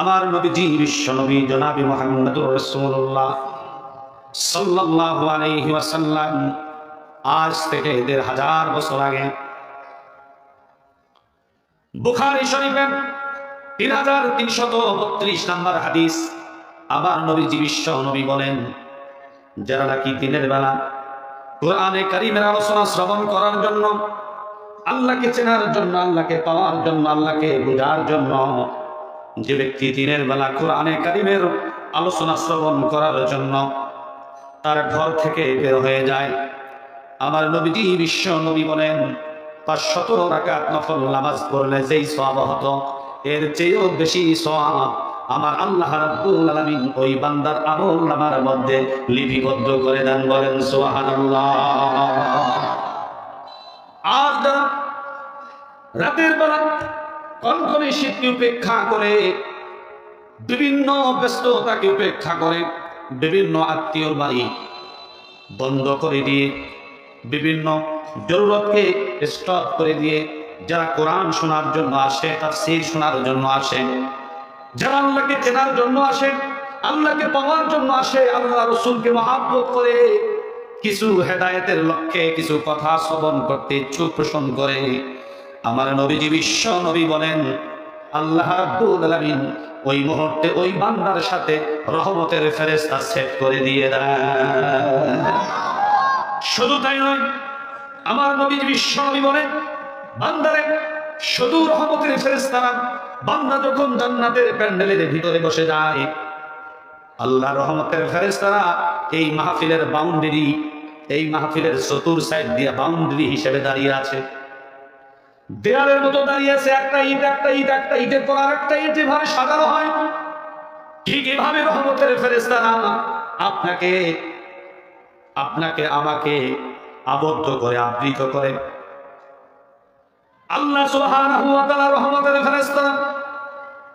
আমার নবীজি, বিশ্ব নবী জনাবি মোহাম্মদুর রসুল্লাহ সাল্লাল্লাহু আলাইহি ওয়াসাল্লাম, আজ থেকে দেড় হাজার বছর আগে বুখারী শরীফের তিন হাজার তিনশত বত্রিশ নাম্বার হাদিস আবার নবীজি, বিশ্ব নবী বলেন, যারা নাকি দিনের বেলা কোরআনে কারিমের আলোচনা শ্রবণ করার জন্য, আল্লাহকে চেনার জন্য, আল্লাহকে পাওয়ার জন্য, আল্লাহকে বোঝার জন্য যে ব্যক্তি দিনের বেলা কোরআনে কারিমের আলোচনা শ্রবণ করার জন্য তার ঘর থেকে বের হয়ে যায়। আমার নবীজি বিশ্ব নবী বলেন, তার সতেরো রাকাত নফল নামাজ পড়লে যেই সব হতো, এর চেয়েও বেশি সব আমার আল্লাহ রাব্বুল ওই বান্দার আমল নামার মধ্যে লিপিবদ্ধ করে দেন বলেন, সুবহানাল্লাহ। আর রাতের বেলা কনকনে শীতকে উপেক্ষা করে, বিভিন্ন ব্যস্ততাকে উপেক্ষা করে, বিভিন্ন আত্মীয়র বাড়ি বন্ধ করে দিয়ে, বিভিন্ন জরুরতকে স্টপ করে দিয়ে, যারা কোরআন শোনার জন্য আসে তার সেই শোনার জন্য আসে, যারা আল্লাহকে চেনার জন্য আসে, আল্লাহকে পাওয়ার জন্য আসে, আল্লাহ রসুলকে মহাব্বত করে, কিছু হেদায়েতের লক্ষ্যে কিছু কথা শ্রবণ করতে ইচ্ছুক পোষণ করে আমার নবীজি বিশ্ব নবী বলেন, আল্লাহ আলামিন ওই মুহূর্তে ওই বান্দার সাথে রহমতের ফেরেশতা সেট করে দিয়ে দেয় শুধু তাই নয়, আমার নবীজি বিশ্ব নবী বলেন, বান্দারে, শুধু রহমতের ফেরেশতারা বান্দা যখন জান্নাতের প্যান্ডেলের ভিতরে বসে যায়, আল্লাহ রহমতের ফেরেশতারা এই মাহফিলের বাউন্ডারি এই মাহফিলের চতুর সাইড দিয়ে বাউন্ডারি হিসেবে দাঁড়িয়ে আছে। দেয়ালের মতো দাঁড়িয়ে আছে, একটা ইট একটা ইট, একটা ইটের পর আর একটা ইট যেভাবে সাজানো হয়। ঠিক এভাবে রহমতের ফেরেশতারা আপনাকে আপনাকে, আমাকে আবদ্ধ করে, আবৃত করে। আল্লাহ তাআলা রহমতের ফেরেশতারা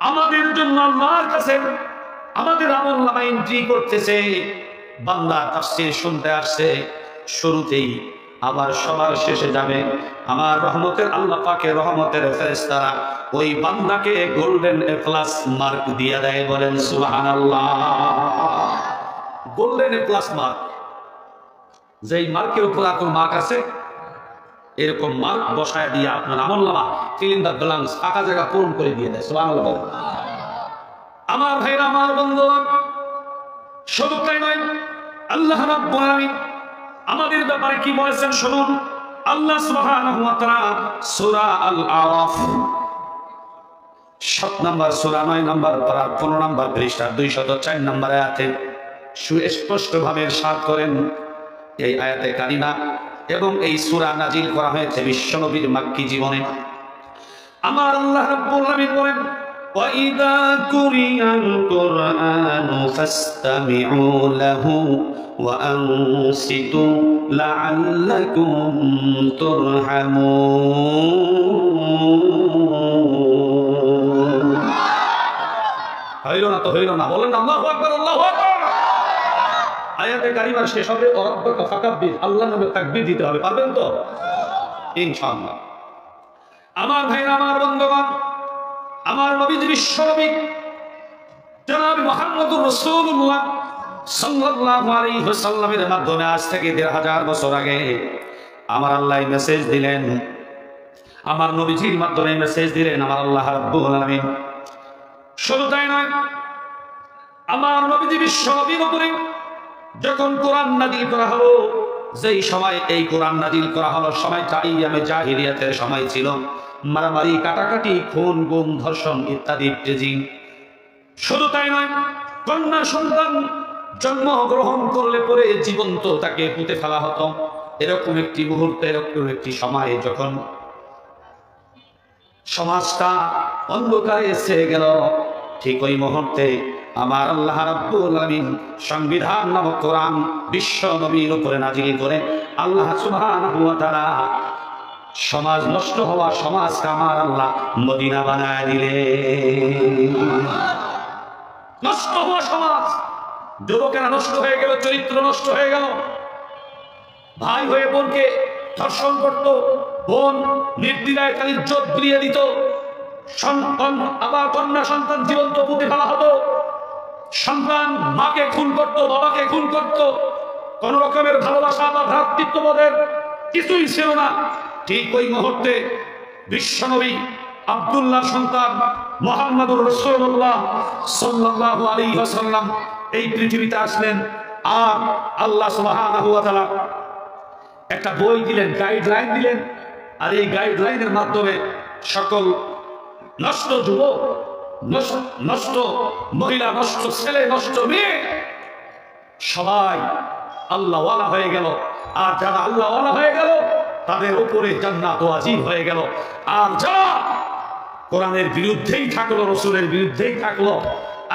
আমাদের জন্য আল্লাহর কাছে আমাদের আমল নামা এন্ট্রি করতেছে। বান্দা তাফসীর শুনতে আসছে, শুরুতেই আবার সবার শেষে যাবে। আমার রহমতের আল্লাহ পাকে রহমতের ফেরেশতারা ওই বান্দাকে গোল্ডেন প্লাস মার্ক দিয়ে দেয়, বলেন সুবহানাল্লাহ। গোল্ডেন প্লাস মার্ক যেই মার্কের উপর এখন মার্ক আছে, এরকম মার্ক বসায় দিয়ে আপনার আমল নামা দ্য ব্লাঙ্কস ফাঁকা জায়গা পূরণ করে দিয়ে দেয় বলেন। আমার ভাইরা, আমার বন্ধু শুধু তাই নয়, আল্লাহ রাব্বুল আলামিন আমাদের ব্যাপারে কি বলেছেন শুনুন। আল্লাহ সুবহানাহু ওয়া তাআলা সূরা আল আরাফ সাত নাম্বার সূরা, নয় নাম্বার পারা, পনেরো নাম্বার পৃষ্ঠা, দুইশত চার নাম্বার আয়াতে সুস্পষ্ট ভাবে সাত করেন এই আয়াতে কারিমা এবং এই সূরা নাজিল করা হয়েছে বিশ্বনবীর মাক্কি জীবনে। আমার আল্লাহ রাব্বুল আলামিন বলেন وَإِذَا قُرِئَ الْقُرْآنُ فَاسْتَمِعُوا لَهُ وَأَنصِتُوا لَعَلَّكُمْ تُرْحَمُونَ হইল না তো হইল না বলেন না আল্লাহু আকবার আল্লাহু আকবার আয়াতে কারিমার শেষ হবে অরব্বাকা ফাকাব্বির আল্লাহ নামে তাকবীর দিতে হবে পারবেন তো ইনশাআল্লাহ আমার ভাইরা আমার বন্ধুগণ আমার নবীজি বিশ্বনবী জনাব মোহাম্মদুর রাসূলুল্লাহ সাল্লাল্লাহু আলাইহি ওয়াসাল্লামের মাধ্যমে আজ থেকে দেড় হাজার বছর আগে আমার আল্লাহ মেসেজ দিলেন। আমার নবীজির মাধ্যমে মেসেজ দিলেন, আমার আল্লাহ রাব্বুল আলামিন। শুধু তাই নয়, আমার নবীজি বিশ্বনবীর উপরে যখন কোরআন নাজিল করা হলো, যেই সময় এই কোরআন নাজিল করা হলো সময়টা আমি জাহিলিয়াতের সময় ছিল মারামারি কাটাকাটি, খুন, গুম, ধর্ষণ ইত্যাদি ট্রেজিং শুধু তাই নয়, কন্যা সন্তান জন্মগ্রহণ করলে পরে জীবন্ত তাকে পুঁতে ফেলা হতো। এরকম একটি মুহূর্তে, এরকম একটি সময় যখন সমাজটা অন্ধকারে এসে গেল। ঠিক ওই মুহূর্তে আমার আল্লাহ রাব্বুল আলামিন সংবিধান নামক কোরআন বিশ্ব নবীর উপরে নাজিল করে আল্লাহ সুবহানাহু ওয়া তাআলা সমাজ নষ্ট হওয়া সমাজকে আমার আল্লাহ মদিনা বানায় দিলে। নষ্ট হওয়া সমাজ, যুবকেরা নষ্ট হয়ে গেল, চরিত্র নষ্ট হয়ে গেল। ভাই হয়ে বোনকে ধর্ষণ করত, বোন নির্দিদায় খালি ইজ্জত বিলিয়ে দিত। সন্তান, আবার কন্যা সন্তান জীবন্ত পুঁতে ফেলা হতো। সন্তান মাকে খুন করত, বাবাকে খুন করত। কোন রকমের ভালোবাসা বা ভ্রাতৃত্ববোধের কিছুই ছিল না। ঠিক ওই মুহূর্তে বিশ্বনবী আব্দুল্লাহ সন্তান মোহাম্মদুর রসুল্লাহ সাল্লাল্লাহু আলাইহি ওয়াসাল্লাম এই পৃথিবীতে আসলেন। আর আল্লাহ তাআলা একটা বই দিলেন, গাইডলাইন দিলেন। আর এই গাইডলাইনের মাধ্যমে সকল নষ্ট যুবক, নষ্ট- নষ্ট মহিলা, নষ্ট ছেলে, নষ্ট মেয়ে সবাই আল্লাহওয়ালা হয়ে গেল। আর যারা আল্লাহওয়ালা হয়ে গেল তাদের উপরে জান্নাত ওয়াজিব হয়ে গেল আর যারা কোরআনের বিরুদ্ধেই থাকল, রসুলের বিরুদ্ধেই থাকল,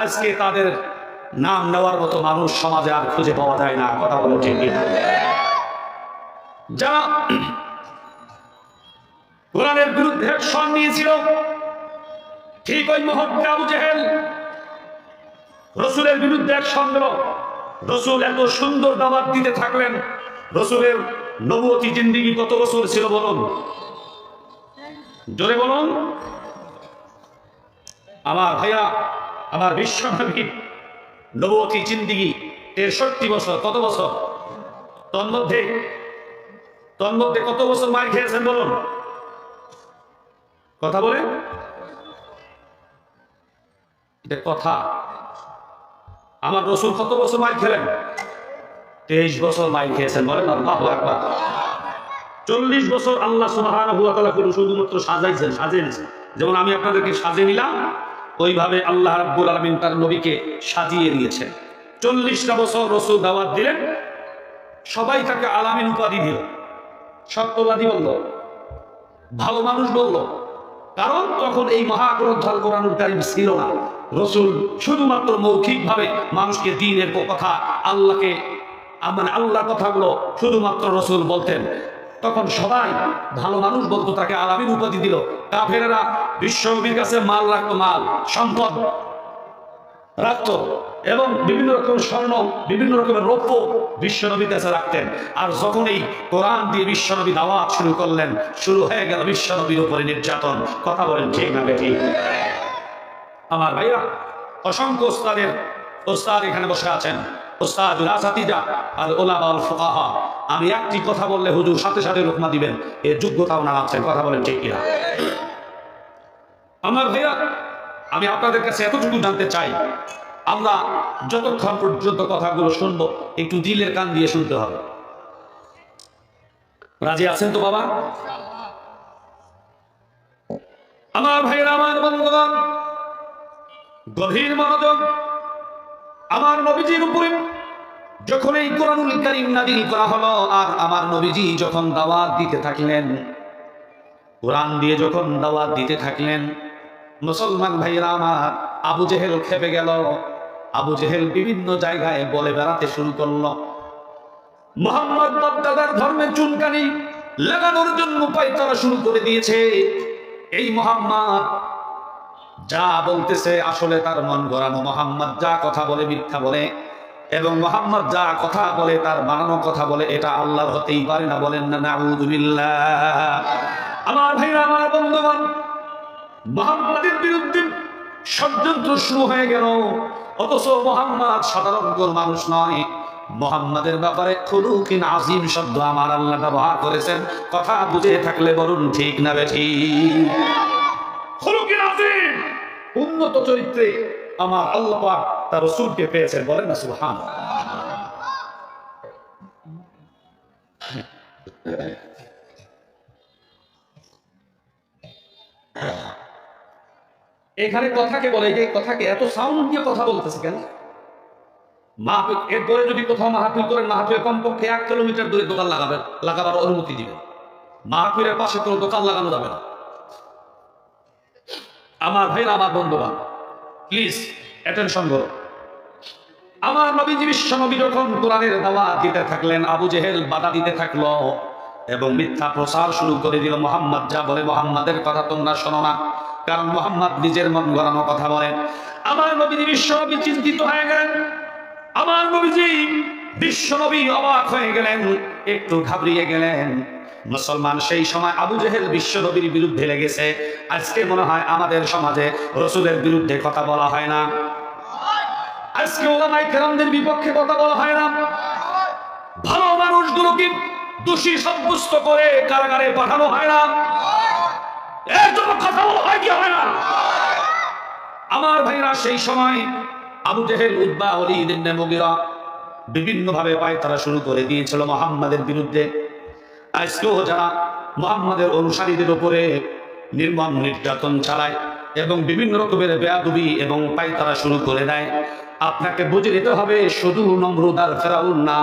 আজকে তাদের নাম নেওয়ার মতো মানুষ সমাজে আর খুঁজে পাওয়া যায় না, কথা বলো ঠিক? যারা কোরআনের বিরুদ্ধে অ্যাকশন নিয়েছিল, ঠিক ওই মুহূর্তে আবু জেহেল রসুলের বিরুদ্ধে অ্যাকশন নিল রসুল এত সুন্দর দাবাত দিতে থাকলেন, রসুলের নবতী জিন্দিগি কত বছর ছিল বলুন? জোরে বলুন। আমার ভাইয়া, আমার বিশ্বনবী নবতী জিন্দিগি তেষট্টি বছর, কত বছর? তন্মধ্যে তন্মধ্যে কত বছর মার খেয়েছেন বলুন? কথা বলে কথা। আমার রসুল কত বছর মাইল খেলেন? তেইশ বছর মাইল খেয়েছেন, বলেন চল্লিশ বছর আল্লাহ করে শুধুমাত্র সাজাইছেন সাজিয়েছেন যেমন আমি আপনাদেরকে সাজিয়ে নিলাম, ওইভাবে আল্লাহ রাব্বুল আলামিন তার নবীকে সাজিয়ে দিয়েছেন। চল্লিশটা বছর রসুল দাওয়াত দিলেন, সবাই তাকে আলামিন উপাধি দিল। সত্যবাদী বলল, ভালো মানুষ বলল, কারণ তখন এই মহাগ্রন্থ আল কোরআনুল কারীম ছিল না। রসুল শুধুমাত্র মৌখিকভাবে মানুষকে দিনের কথা, আল্লাহকে আ- মানে আল্লাহ কথাগুলো শুধুমাত্র রসুল বলতেন। তখন সবাই ভালো মানুষ বলতো, তাকে আলামিন উপাধি দিল। কাফেরেরা বিশ্বনবীর কাছে মাল রাখতো, মাল, সম্পদ রাখতো এবং বিভিন্ন রকম স্বর্ণ, বিভিন্ন রকমের রৌপ্য বিশ্বনবীর কাছে রাখতেন। আর যখন এই কোরআন দিয়ে বিশ্বনবী দাওয়াত শুরু করলেন, শুরু হয়ে গেল বিশ্বনবীর উপরে নির্যাতন। কথা বলেন ঠিক না ঠিক আমার ভাইরা, অসংখ্য ওস্তাদের, ওস্তাদ এখানে বসে আছেন। আমি একটি কথা বললে হুজুর সাথে সাথে রুকমা দিবেন। এর যোগ্যতা ওনার আছেন কথা বলেন ঠিক কিনা? আমার ভাইয়া আমি আপনাদের কাছে এতটুকু জানতে চাই। আমরা যতক্ষণ পর্যন্ত কথাগুলো শুনব, একটু দিলের কান দিয়ে শুনতে হবে। রাজি আছেন তো বাবা? আমার ভাইয়ের আমার বন্ধুগণ, গভীর মনোযোগ। আমার নবীজির উপরে যখন এই কোরআনুল কারীম নাযিল করা হলো, আর আমার নবীজি যখন দাওয়াত দিতে থাকলেন, কোরআন দিয়ে যখন দাওয়াত দিতে থাকলেন, মুসলমান ভাইরা আমার, আবু জেহেল খেপে গেল। আবু জেহেল বিভিন্ন জায়গায় বলে বেড়াতে শুরু করল। মোহাম্মদ বাপদাদার ধর্মে চুনকানি লাগানোর জন্য উপায় তারা শুরু করে দিয়েছে। এই মোহাম্মদ যা বলতেছে আসলে তার মন গড়ানো। মোহাম্মদ যা কথা বলে, মিথ্যা বলে। এবং মোহাম্মদ যা কথা বলে, তার বানানো কথা বলে, এটা আল্লাহর হতেই পারে না বলেন না নাউযুবিল্লাহ আমার ভাইরা, আমার বন্ধুগণ, মোহাম্মদের বিরুদ্ধে ষড়যন্ত্র শুরু হয়ে গেল। অথচ মোহাম্মদ সাধারণ কোন মানুষ নয়। মোহাম্মদের ব্যাপারে খুলুকিন আজিম শব্দ আমার আল্লাহ ব্যবহার করেছেন। কথা বুঝে থাকলে বলুন, ঠিক না বেঠি খুলুকিন আজিম উন্নত চরিত্রে আমার আল্লাহ তার রসুলকে পেয়েছেন বলেন না সুবহান এখানে কথাকে বলে? যে কথাকে এত সাউন্ড দিয়ে কথা বলতেছে কেন? মাহফিল, এরপরে যদি কোথাও মাহফিল করেন মাহফিল কমপক্ষে এক কিলোমিটার দূরে দোকান লাগাবেন, লাগাবার অনুমতি দিবেন। মাহফিলের পাশে কোনো দোকান লাগানো যাবে না। আমার ভাইরা আমার বন্ধুরা প্লিজ অ্যাটেনশন করো। আমার নবীজি বিশ্ব নবী যখন কোরআনের দাওয়াত দিতে থাকলেন, আবু জেহেল বাধা দিতে থাকল এবং মিথ্যা প্রচার শুরু করে দিল। মোহাম্মদ যা বলে মোহাম্মদের কথা তোমরা শোনো না, কারণ মোহাম্মদ নিজের মন গড়ানো কথা বলেন আমার নবীজি বিশ্ব নবী চিন্তিত হয়ে গেলেন। আমার নবীজি বিশ্ব নবী অবাক হয়ে গেলেন, একটু ঘাবড়িয়ে গেলেন। মুসলমান সেই সময় আবু জেহেল বিশ্ব নবীর বিরুদ্ধে লেগেছে। আজকে মনে হয় আমাদের সমাজে রসুলের বিরুদ্ধে কথা বলা হয় না। আজকে ওলামাই কেরামদের বিপক্ষে কথা বলা হয় না। ভালো মানুষগুলোকে দোষী সাব্যস্ত করে কারাগারে পাঠানো হয় না। এর জন্য কথা বলা হয় কি হয় না? আমার ভাইরা, সেই সময় আবু জেহেল উদ্বা অলি ইদিনে ভাবে পায়তারা শুরু করে দিয়েছিল মোহাম্মদের বিরুদ্ধে। আজকেও যারা মোহাম্মদের অনুসারীদের উপরে নির্মম নির্যাতন চালায় এবং বিভিন্ন রকমের বেয়াদুবি এবং পায়তারা শুরু করে দেয় আপনাকে বুঝে নিতে হবে শুধু নমরুদ আর ফেরাউন না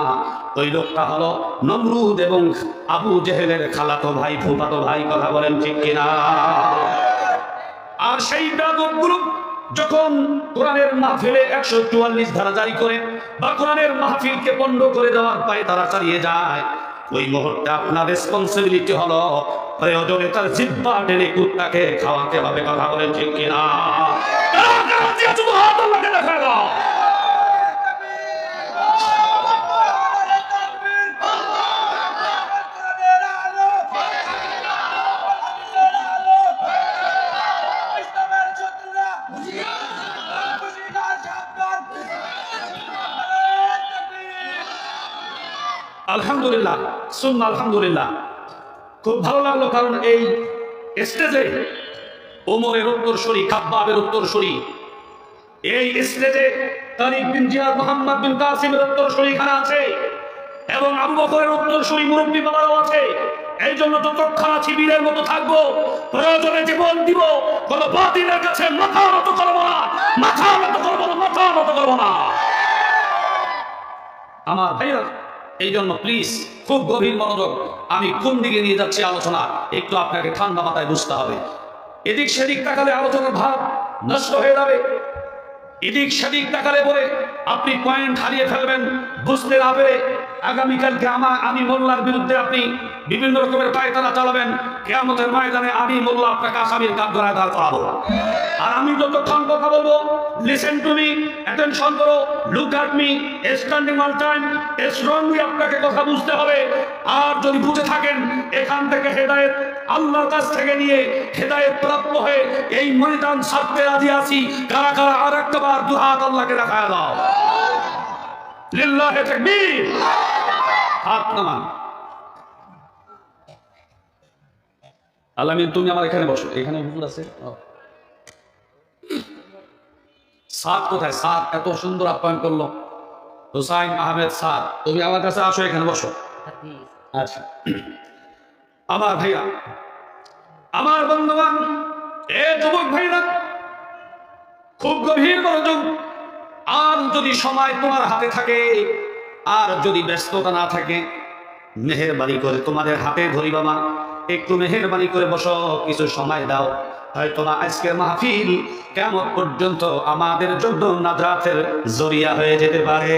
ওই লোকটা হলো নমরুদ এবং আবু জেহেলের খালাতো ভাই ফুফাতো ভাই কথা বলেন ঠিক কিনা আর সেই বেয়াদবগুলো যখন কোরআনের মাহফিলে একশো চুয়াল্লিশ ধারা জারি করে বা কোরআনের মাহফিলকে বন্ধ করে দেওয়ার পায়ে তারা চালিয়ে যায় ওই মুহূর্তে আপনার রেসপন্সিবিলিটি হলো প্রয়োজনে তার জিব্বা টেনে কুত্তাকে খাওয়াতে হবে কথা বলেন ঠিক কিনা আলহামদুলিল্লাহ শুন আলহামদুলিল্লাহ। খুব ভালো লাগল কারণ এই স্টেজে ওমরের উত্তরসূরি, খাব্বাবের উত্তরসূরি, এই স্টেজে তারিক বিন জিয়াদ মোহাম্মদ বিন কাসিমের উত্তরসূরি এখানে আছে এবং আবু উত্তরসূরি মুরব্বী বাবারও আছে। এই জন্য যতক্ষণ আছি বীরের মতো থাকব, প্রয়োজনে জীবন দিব, কোন বাতিলের কাছে মাথা নত করব না, মাথা নত করব না, মাথা নত করব না। আমার ভাইরা এই জন্য প্লিজ খুব গভীর মনোযোগ, আমি কোন দিকে নিয়ে যাচ্ছি আলোচনা, একটু আপনাকে ঠান্ডা মাথায় বুঝতে হবে। এদিক সেদিক তাকালে আলোচনার ভাব নষ্ট হয়ে যাবে। এদিক সেদিক তাকালে পরে আপনি পয়েন্ট হারিয়ে ফেলবেন, বুঝতে না পেরে আগামীকালকে আমার আমি মোল্লার বিরুদ্ধে আপনি বিভিন্ন রকমের পায়তারা চালাবেন। কেয়ামতের ময়দানে আমি মোল্লা আপনাকে আসামির ধরায় দাঁড় করাবো। আর আমি যতক্ষণ কথা বলব লিসেন টু মি অ্যাটেনশন করো look at me standing all time strongly আপনাকে কথা বুঝতে হবে। আর যদি বুঝে থাকেন, এখান থেকে হেদায়েত আল্লাহর কাছ থেকে নিয়ে হেদায়েত প্রাপ্ত হয়ে এই ময়দান ছাড়তে রাজি আছি। কারা কারা আর একটা বার দু হাত আল্লাহকে দেখা দাও। লিল্লাহে তাকবীর। হাত নামান আল্লামিন তুমি আমার এখানে বসো। এখানে হুজুর আছে। সাদ কোথায়? সাদ, এত সুন্দর আপ্যায়ন করল। হুসাইন আহমেদ সাদ। তুমি আমার কাছে আসো, এখানে বসো। আচ্ছা। আমার ভাইরা আমার বন্ধুবান এ যুবক ভাইরা, খুব গভীর মনোযোগ। আর যদি সময় তোমার হাতে থাকে আর যদি ব্যস্ততা না থাকে, মেহেরবানি করে তোমাদের হাতে ধরি বাবা। একটু মেহেরবানি করে বসো, কিছু সময় দাও। হয়তো না আজকের মাহফিল কেমন পর্যন্ত আমাদের জন্য নাজাতের জরিয়া হয়ে যেতে পারে।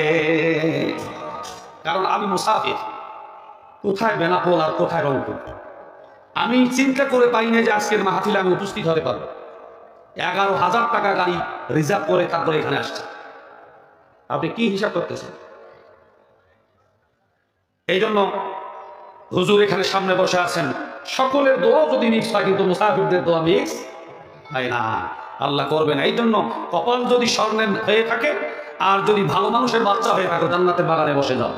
কারণ আমি মুসাফির। কোথায় বেনাপোল আর কোথায় রংপুর? আমি চিন্তা করে পাই না যে আজকের মাহফিলে আমি উপস্থিত হতে পারব। এগারো হাজার টাকা গাড়ি রিজার্ভ করে তারপরে এখানে আসছে। আপনি কি হিসাব করতেছেন? এই জন্য হুজুর এখানে সামনে বসে আছেন। সকলের দোয়া যদি মিক্স হয়, কিন্তু মুসাফিরদের দোয়া মিক্স হয় না। আল্লাহ করবে না এই জন্য কপাল যদি স্বর্ণের হয়ে থাকে, আর যদি ভালো মানুষের বাচ্চা হয়ে থাকে, জান্নাতের বাগানে বসে যাও।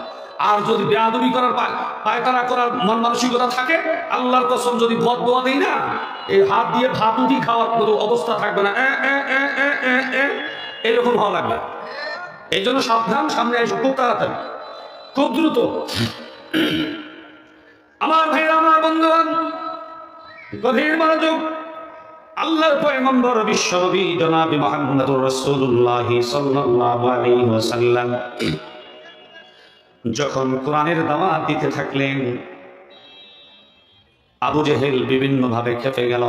আর যদি বেয়াদবি করার পায় পায়তারা করার মন মানসিকতা থাকে, আল্লাহর কসম যদি বদ দোয়া দিই না, এই হাত দিয়ে ভাত উঠি খাওয়ার কোনো অবস্থা থাকবে না। এরকম হওয়া লাগবে। এই জন্য সাবধান, সামনে এসো, খুব তাড়াতাড়ি। খুব দ্রুত। আমার ভাইরা আমার বন্ধুবান গভীর মনোযোগ, আল্লাহর পয়গম্বর বিশ্বনবী জনাবি সাল্লাল্লাহু আলাইহি ওয়াসাল্লাম যখন কোরআনের দাওয়াত দিতে থাকলেন, আবু জেহেল বিভিন্নভাবে খেপে গেল।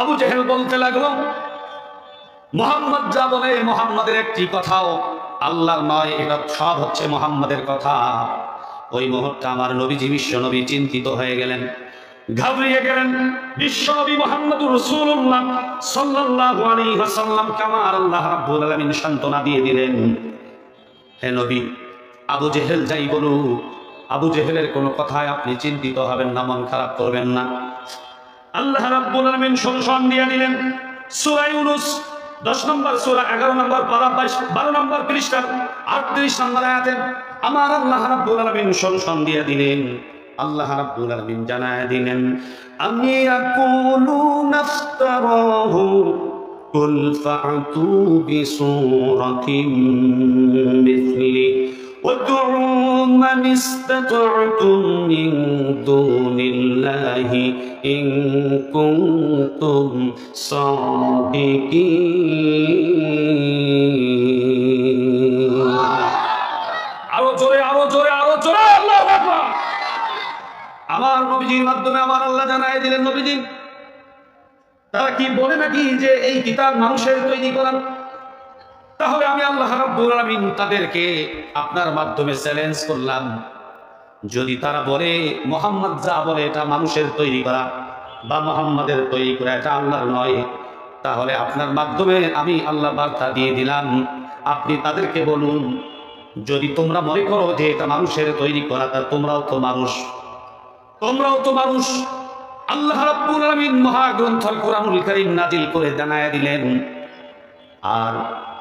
আবু জেহেল বলতে লাগল, মোহাম্মদ যা বলে, মোহাম্মদের একটি কথাও আল্লাহর নয়, এটা সব হচ্ছে মোহাম্মদের কথা। ওই মুহূর্তে আমার নবীজি, বিশ্ব নবী চিন্তিত হয়ে গেলেন, ঘাবড়িয়ে গেলেন, বিশ্ব নবী মোহাম্মদ রসুল্লাহ সাল্লাল্লাহু আলাইহি ওয়াসাল্লামকে আমার আল্লাহ রাব্বুল আলামিন সান্ত্বনা দিয়ে দিলেন, হে নবী, আবু জেহেল যাই বলু আবু জেহেলের কোনো কথায় আপনি চিন্তিত হবেন না, মন খারাপ করবেন না। আল্লাহ রাব্বুল আলামিন সংসন দিয়ে দিলেন, সূরা ইউনূস দশ নম্বর সোলা এগারো নম্বর বারো বাইশ, বারো নম্বর পৃষ্ঠার আটত্রিশ নম্বর আয়াতেন আমার আল্লাহ রাব্বুল আলামিন সন্ধান দিয়ে দিলেন, আল্লাহ রাব্বুল আলামিন জানায় দিলেন, আমি আকুলু নাফতারাহু কুল ফা'তু বিসুরাতিন মিসলি। من استطعتم من دون الله إن كنتم صادقين আরো জোরে আরো জোরে আরো জোরে আল্লাহু আকবার আমার নবীজির মাধ্যমে আমার আল্লাহ জানাই দিলেন নবীজি তারা কি বলে নাকি যে এই কিতাব মানুষের তৈরি করা তাহলে আমি আল্লাহ রাব্বুল আলামিন তাদেরকে আপনার মাধ্যমে চ্যালেঞ্জ করলাম। যদি তারা বলে, মোহাম্মদ যা বলে, এটা মানুষের তৈরি করা বা মোহাম্মদের তৈরি করা, এটা আল্লাহর নয়। তাহলে আপনার মাধ্যমে আমি আল্লাহ বার্তা দিয়ে দিলাম। আপনি তাদেরকে বলুন, যদি তোমরা মনে করো যে এটা মানুষের তৈরি করা, তা তোমরাও তো মানুষ। তোমরাও তো মানুষ। আল্লাহ রাব্বুল আলামিন মহাগ্রন্থ কোরআনুল কারীম নাজিল করে জানায়া দিলেন। আর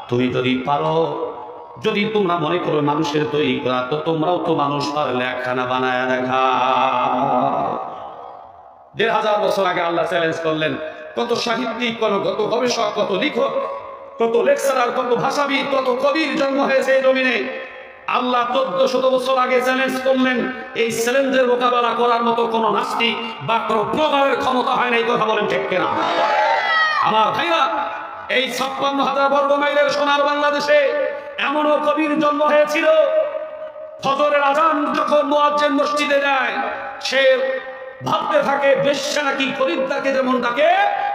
তুমি যদি পারো, যদি তোমরা মনে করো মানুষের তৈরি করা, তো তোমরাও তো মানুষ পারলে লেখানা বানায় দেখা। দেড় হাজার বছর আগে আল্লাহ চ্যালেঞ্জ করলেন, কত সাহিত্যিক, কত কত গবেষক, কত লিখক, কত লেকচারার কত ভাষাবিদ, কত কবির জন্ম হয়েছে এই জমিনে। আল্লাহ চোদ্দ শত বছর আগে চ্যালেঞ্জ করলেন, এই চ্যালেঞ্জের মোকাবেলা করার মতো কোনো নাস্তিক বা কোনো প্রকারের ক্ষমতা হয় না এই কথা বলেন ঠিক কেনা? আমার ভাইরা এই ছাপ্পান্ন হাজার বর্গ মাইলের সোনার বাংলাদেশে এমনও কবির জন্ম হয়েছিল। ফজরের আজান যখন মোয়াজ্জেন মসজিদে যায়, সে ভাবতে থাকে বেশ্যা নাকি খরিদ্দারকে যেমন ডাকে,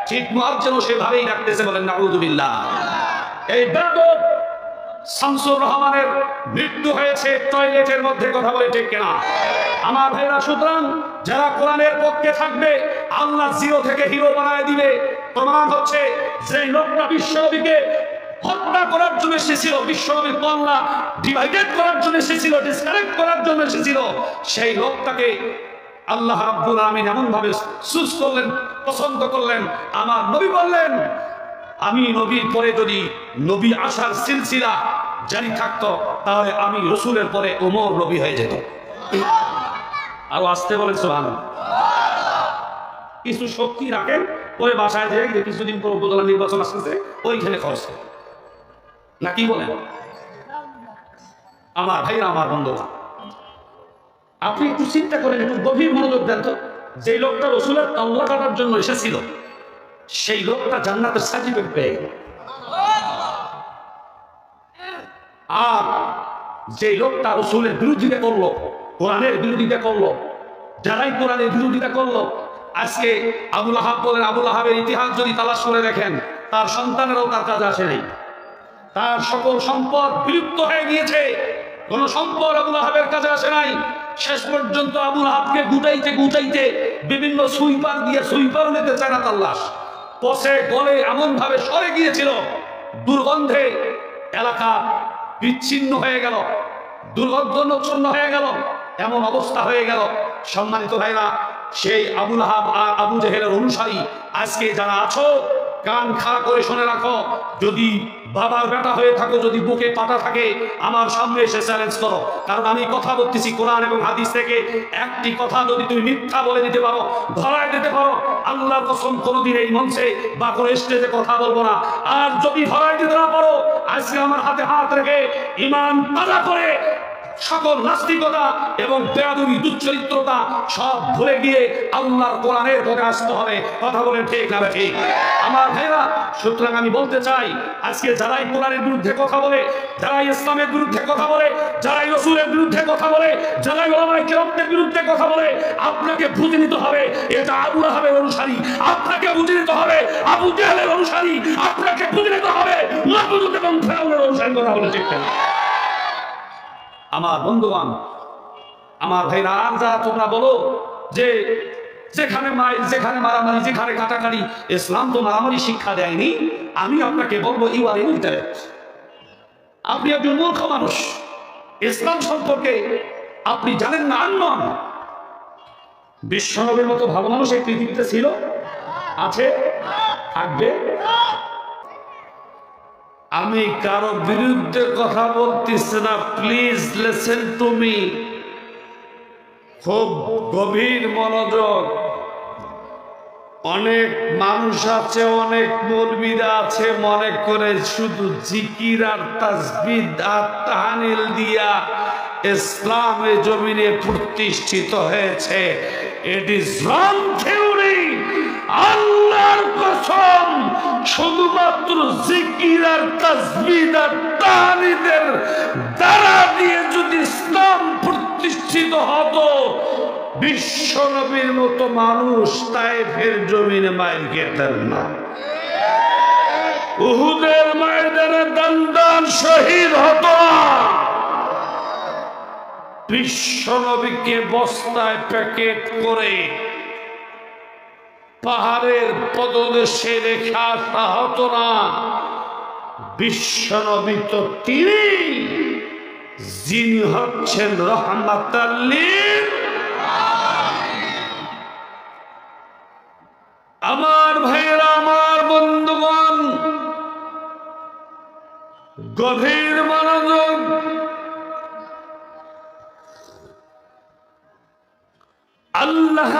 ঠিক মোয়াজ্জেনও সেভাবেই ডাকতেছে বলেন নাউজুবিল্লাহ এই বেদব শামসুর রহমানের মৃত্যু হয়েছে টয়লেটের মধ্যে, কথা বলে ঠিক কিনা? আমার ভাইরা, সুতরাং যারা কোরআনের পক্ষে থাকবে, আল্লাহ জিরো থেকে হিরো বানায় দিবে। প্রমাণ হচ্ছে যে লোকটা বিশ্বনবীকে হত্যা করার জন্য এসেছিল, বিশ্বনবীর কল্লা ডিভাইডেড করার জন্য এসেছিল ডিসকানেক্ট করার জন্য এসেছিল, সেই লোকটাকে আল্লাহ রাব্বুল আলামিন এমন ভাবে চুজ করলেন, পছন্দ করলেন, আমার নবী বললেন, আমি নবীর পরে যদি নবী আসার সিলসিলা জারি থাকতো, তাহলে আমি রসুলের পরে ওমর নবী হয়ে যেত আরও আসতে বলে সোহান কিছু শক্তি রাখেন পরে বাসায় যে কিছুদিন পর উপজেলা নির্বাচন আসতেছে, ওইখানে খরচ না, কি বলেন? আমার ভাইরা, আমার বন্ধু আপনি একটু চিন্তা করেন, একটু গভীর মনোযোগ দেন তো। যে লোকটা রসুলের তল্লা কাটার জন্য এসেছিল, সেই লোকটা জান্নাতের সার্টিফিকেট পেয়ে গেল। আর যে লোকটা রসুলের বিরোধিতা করল, কোরআনের বিরোধিতা করল, যারাই কোরআনের বিরোধিতা করল আজকে আবুল আহাব বলেন, আবুল আহাবের ইতিহাস যদি তালাশ করে দেখেন, তার সন্তানেরও তার কাছে আসে নাই। তার সকল সম্পদ বিলুপ্ত হয়ে গিয়েছে। কোন সম্পদ আবুল আহাবের কাছে আসে নাই। শেষ পর্যন্ত আবুল আহাবকে গুটাইতে গুটাইতে বিভিন্ন সুইপার দিয়ে সুইপার নিতে চায় না তার লাশ। পচে গলে এমন ভাবে সরে গিয়েছিল, দুর্গন্ধে এলাকা বিচ্ছিন্ন হয়ে গেল দুর্গন্ধচ্ছন্ন হয়ে গেল, এমন অবস্থা হয়ে গেল। সম্মানিত ভাইরা সেই আবুল হাব আর আবু জেহেলের অনুসারী আজকে যারা আছো, কান খা করে শুনে রাখো, যদি বাবার বেটা হয়ে থাকো, যদি বুকে পাটা থাকে, আমার সামনে এসে চ্যালেঞ্জ করো। কারণ আমি কথা বলতেছি কোরআন এবং হাদিস থেকে। একটি কথা যদি তুমি মিথ্যা বলে দিতে পারো, ধরায় দিতে পারো আল্লাহ কসম কোনোদিন এই মঞ্চে বা কোনো স্টেজে কথা বলব না। আর যদি ধরায় দিতে না পারো, আজকে আমার হাতে হাত রেখে ইমান তাজা করে সকল নাস্তিকতা এবং বেয়াদবি দুচ্চরিত্রতা সব ভুলে গিয়ে আল্লাহর কোরআনের পথে আসতে হবে। কথা বলে ঠিক না ঠিক আমার ভাইরা সুতরাং আমি বলতে চাই, আজকে যারাই কোরআনের বিরুদ্ধে কথা বলে, যারাই ইসলামের বিরুদ্ধে কথা বলে, যারাই রসুলের বিরুদ্ধে কথা বলে, যারাই ওলামাই কেরমদের বিরুদ্ধে কথা বলে, আপনাকে বুঝে নিতে হবে, এটা আবু রাহাবের অনুসারী। আপনাকে বুঝে নিতে হবে, আবু জাহেলের অনুসারী। আপনাকে বুঝে নিতে হবে মাহমুদ এবং ফেরাউনের অনুসারী। কথা বলে ঠিক আমার বন্ধুবান আমার ভাইরা, আর যারা তোমরা বলো যে যেখানে মাই যেখানে মারামারি, যেখানে কাটাকাটি, ইসলাম তো মারামারি শিক্ষা দেয়নি, আমি আপনাকে বলব ইউ আর আপনি একজন মূর্খ মানুষ। ইসলাম সম্পর্কে আপনি জানেন না আনন বিশ্বনবীর মতো ভালো মানুষ এই পৃথিবীতে ছিল, আছে, থাকবে আমি কারও বিরুদ্ধে কথা বলতেছি না প্লিজ লেসেন তুমি খুব গভীর মনোযোগ। অনেক মানুষ আছে, অনেক মৌলবিরা আছে, মনে করে শুধু জিকির আর তাসবিদ আর তাহানিল দিয়া ইসলামে জমিনে প্রতিষ্ঠিত হয়েছে। ইট ইজ আল্লাহর শুধুমাত্র জিকির আর আর তাহানিদের দ্বারা দিয়ে যদি ইসলাম প্রতিষ্ঠিত হতো, বিশ্ব নবীর মতো মানুষ জমিনে খেতেন না। উহুদের ময়দানে দন্দান শহীদ হতো না। বিশ্ব বস্তায় প্যাকেট করে পাহাড়ের পদদেশে রেখে আসা হতো না। বিশ্ব নবী তো তিনি। যিনি হচ্ছেন রহমাতাল্লিন আমার ভাইয়েরা, আমার বন্ধুগণ, গভীর মনোযোগ আল্লাহ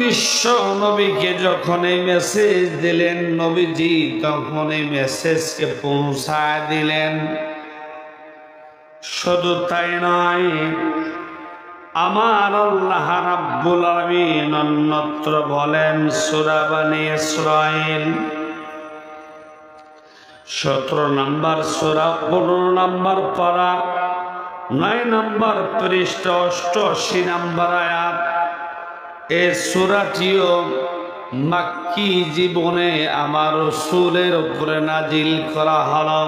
বিশ্ব নবীকে যখন এই মেসেজ দিলেন, নবীজি তখন এই মেসেজকে পৌঁছায় দিলেন। শুধু তাই নয়, আমার আল্লাহ রাব্বুল আলামিন অন্যত্র বলেন, সূরা বনি ইসরাইল সতেরো নম্বর সূরা, পনেরো নম্বর পারা। নয় নম্বর, পৃষ্ঠা অষ্টআশি নম্বর আয়াত। এ সূরাটিও মাক্কি জীবনে আমার রসুলের উপরে নাজিল করা হলো।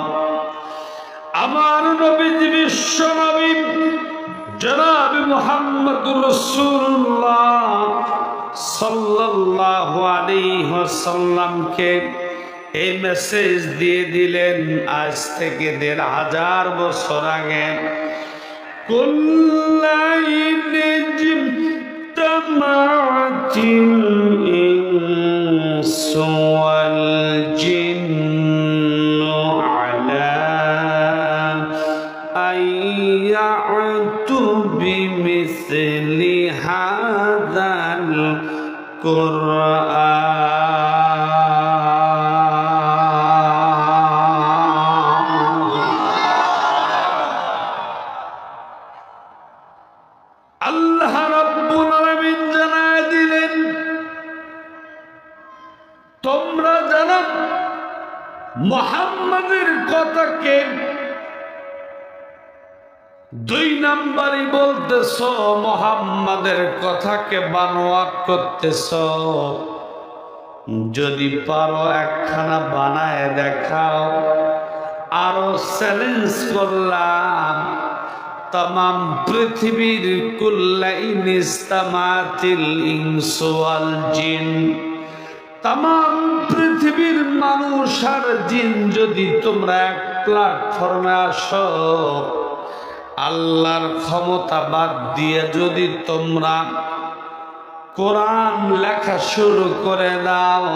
আমার নবীজি বিশ্ব নবী, জনাব মোহাম্মদ রসুল্লাহ সাল্লাল্লাহু আলাইহি ওয়াসাল্লামকে এই মেসেজ দিয়ে দিলেন, আজ থেকে দেড় হাজার বছর আগে। كل عين اجتمعت الإنس والجن على أن يعتوا بمثل هذا القرآن. আল্লাহ জানায় দিলেন, তোমরা জানো মুহাম্মাদের কথাকে দুই নাম্বারই বলতেছ, মোহাম্মদের কথাকে বানোয়াট করতেছ। যদি পারো একখানা বানায় দেখাও, আরও চ্যালেঞ্জ করলাম। তামাম পৃথিবীর কুল্লাইনিস্তামাতিল ইনসুয়াল জিন। তামাম পৃথিবীর মানুষ আর জিন যদি তোমরা এক প্ল্যাটফর্মে আসো, আল্লাহর ক্ষমতা বাদ দিয়ে যদি তোমরা কোরআন লেখা শুরু করে দাও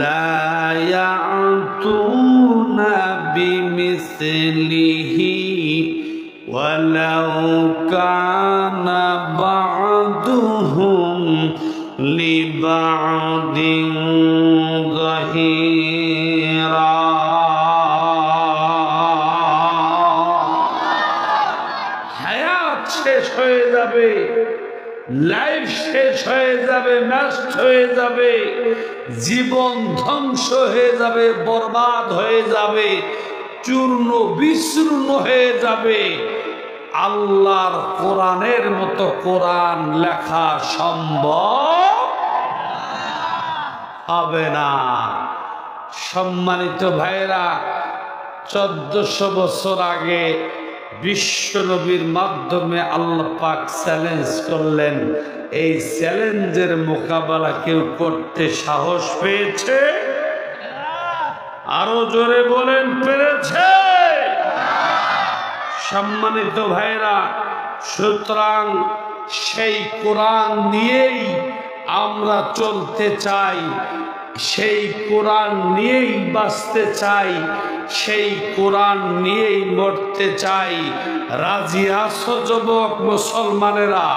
লায়া লায়াতুনা বিমিসলিহি ولو كان بعضهم لبعض ظهيرا হায়াত শেষ হয়ে যাবে লাইফ শেষ হয়ে যাবে নষ্ট হয়ে যাবে জীবন ধ্বংস হয়ে যাবে বরবাদ হয়ে যাবে চূর্ণ বিচূর্ণ হয়ে যাবে আল্লাহর কোরআনের মতো কোরআন লেখা সম্ভব হবে না। সম্মানিত ভাইরা চোদ্দশো বছর আগে বিশ্ব নবীর মাধ্যমে আল্লাহ পাক চ্যালেঞ্জ করলেন। এই চ্যালেঞ্জের মোকাবেলা কেউ করতে সাহস পেয়েছে? আরও জোরে বলেন, পেরেছে? সম্মানিত ভাইরা সুতরাং সেই কোরআন নিয়েই আমরা চলতে চাই, সেই কোরআন নিয়েই বাঁচতে চাই, সেই কোরআন নিয়েই মরতে চাই। রাজি আস যুবক মুসলমানেরা?